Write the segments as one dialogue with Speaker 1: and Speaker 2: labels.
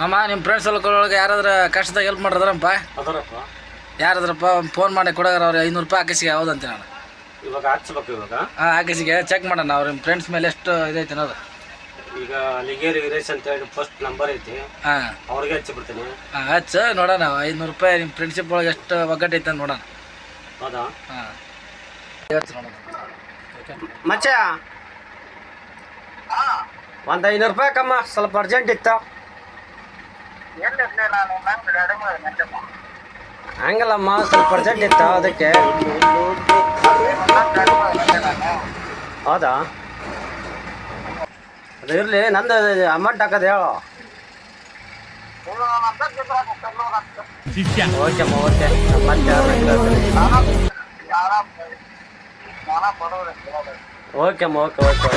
Speaker 1: ಮಾಮ ನಿಮ್ಮ ಫ್ರೆಂಡ್ಸ್ ಒಳಗೆ ಯಾರಾದ್ರ ಕಷ್ಟದಾಗ ಹೆಲ್ಪ್ ಮಾಡಿದ್ರಪ್ಪ
Speaker 2: ಅದರಪ್ಪ.
Speaker 1: ಯಾರಾದ್ರಪ್ಪ ಫೋನ್ ಮಾಡಿ ಕೊಡೋರ ಅವ್ರು ಐನೂರು ರೂಪಾಯಿ ಆಕಸಿಗೆ ಹೌದಂತೆ ನಾನು.
Speaker 2: ಇವಾಗ ಹಚ್ಬೇಕು ಇವಾಗ?
Speaker 1: ಹಾಂ ಆಕಸಿಗೆ ಚೆಕ್ ಮಾಡೋಣ ಅವ್ರ ನಿಮ್ಮ ಫ್ರೆಂಡ್ಸ್ ಮೇಲೆ ಎಷ್ಟು ಇದೈತೆ ಅನ್ನೋದು.
Speaker 2: ಈಗ ಲಿಗೇರಿ ವೀರೇಶ್ ಅಂತ ಹೇಳಿ ಫಸ್ಟ್ ನಂಬರ್ ಐತಿ.
Speaker 1: ಹಾಂ.
Speaker 2: ಅವ್ರಿಗೆ ಹಚ್ಚಿಬಿಡ್ತೀನಿ.
Speaker 1: ಹಾಂ ಹಚ್ಚ ನೋಡೋಣ ಐನೂರು ರೂಪಾಯಿ ನಿಮ್ಮ ಫ್ರೆಂಡ್ಶಿಪ್ ಒಳಗೆ ಎಷ್ಟು ಒಗ್ಗಟ್ಟೈತೆ ಅಂತ ನೋಡೋಣ.
Speaker 2: ಹೌದಾ?
Speaker 1: ಹಾಂ. ಹೇಳ್ತೀನಿ ನೋಡೋಣ.
Speaker 2: ಮಚ್ಚ ಒಂದು ಐನೂರು ರೂಪಾಯಿ ಕಮ್ಮ ಸ್ವಲ್ಪ ಅರ್ಜೆಂಟ್ ಇತ್ತು. ಹಂಗಲ್ಲಮ್ಮ ಸ್ವಲ್ಪ ಅರ್ಜೆಂಟ್ ಇತ್ತು ಅದಕ್ಕೆ ಹೌದಾ? ಅದು ಇರಲಿ ನಂದು ಅಮೌಂಟ್ ಹಾಕೋದು ಹೇಳು. ಓಕೆ ಅಮ್ಮ ಓಕೆ ಮತ್ತೆ ಓಕೆ ಅಮ್ಮ ಓಕೆ ಓಕೆ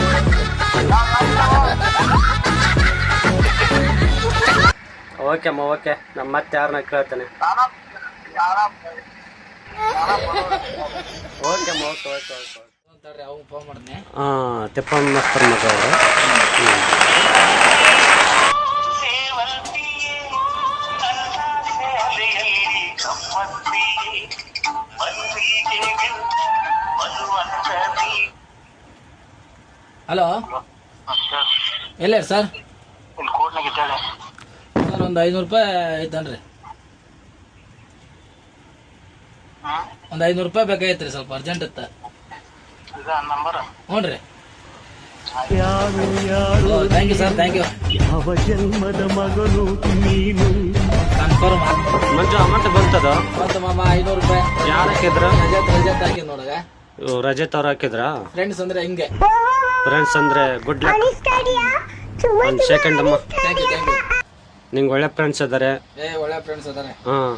Speaker 2: ಓಕೆ ಅಮ್ಮ ಓಕೆ. ನಮ್ಮ ಮತ್ತೆ ಯಾರನ್ನ ಕೇಳ್ತಾನೆ. ಓಕೆ ಅಮ್ಮ ಓಕೆ ಓಕೆ ಓಕೆ ಹಾಂ ತಿಪ್ಪಣ್ಣ ಮಸ್ತರ್ ಮಗ ಅವರು.
Speaker 1: ಹಲೋ? ಎಲ್ಲ ಸರ್? ಸರ್ ಒಂದು ಐನೂರು ರೂಪಾಯಿ ಐತನ್ರಿ? ಒಂದು ಐನೂರು ರೂಪಾಯಿ ಬೇಕಾಗಿತ್ತು ರೀ ಸ್ವಲ್ಪ ಅರ್ಜೆಂಟ್ ಇತ್ತ. ಹ್ಞೂ ರೀ thank you sir thank you
Speaker 3: ಯಾವ ಜನ್ಮದ ಮಗನು ನೀನು?
Speaker 1: ಕನ್ಫರ್ಮ್
Speaker 2: ಮಂಜು ಅಮೌಂಟ್ ಬಂತದ?
Speaker 1: ಮತ್ತೆ ಮಾಮ ಐನೂರು ರೂಪಾಯಿ.
Speaker 2: ಯಾರು ಹಾಕಿದ್ರ?
Speaker 1: ರಜತ್ ರಜತ್ ಹಾಕಿ ನೋಡಗ
Speaker 2: ಇವ್ ರಜತ್ ಅವ್ರು ಹಾಕಿದ್ರಾ?
Speaker 1: ಫ್ರೆಂಡ್ಸ್ ಅಂದ್ರೆ ಹಿಂಗೆ.
Speaker 2: ಫ್ರೆಂಡ್ಸ್ ಅಂದ್ರೆ ಗುಡ್ ಲಕ್ ಒಂದು ಸೆಕೆಂಡ್ ಅಮ್ಮ
Speaker 1: ಥ್ಯಾಂಕ್ ಯು ಥ್ಯಾಂಕ್ ಯು
Speaker 2: ನಿಂಗೆ ಒಳ್ಳೆ ಫ್ರೆಂಡ್ಸ್ ಇದ್ದಾರೆ
Speaker 1: ಏ ಒಳ್ಳೆ ಫ್ರೆಂಡ್ಸ್ ಅದಾರೆ
Speaker 2: ಹಾಂ.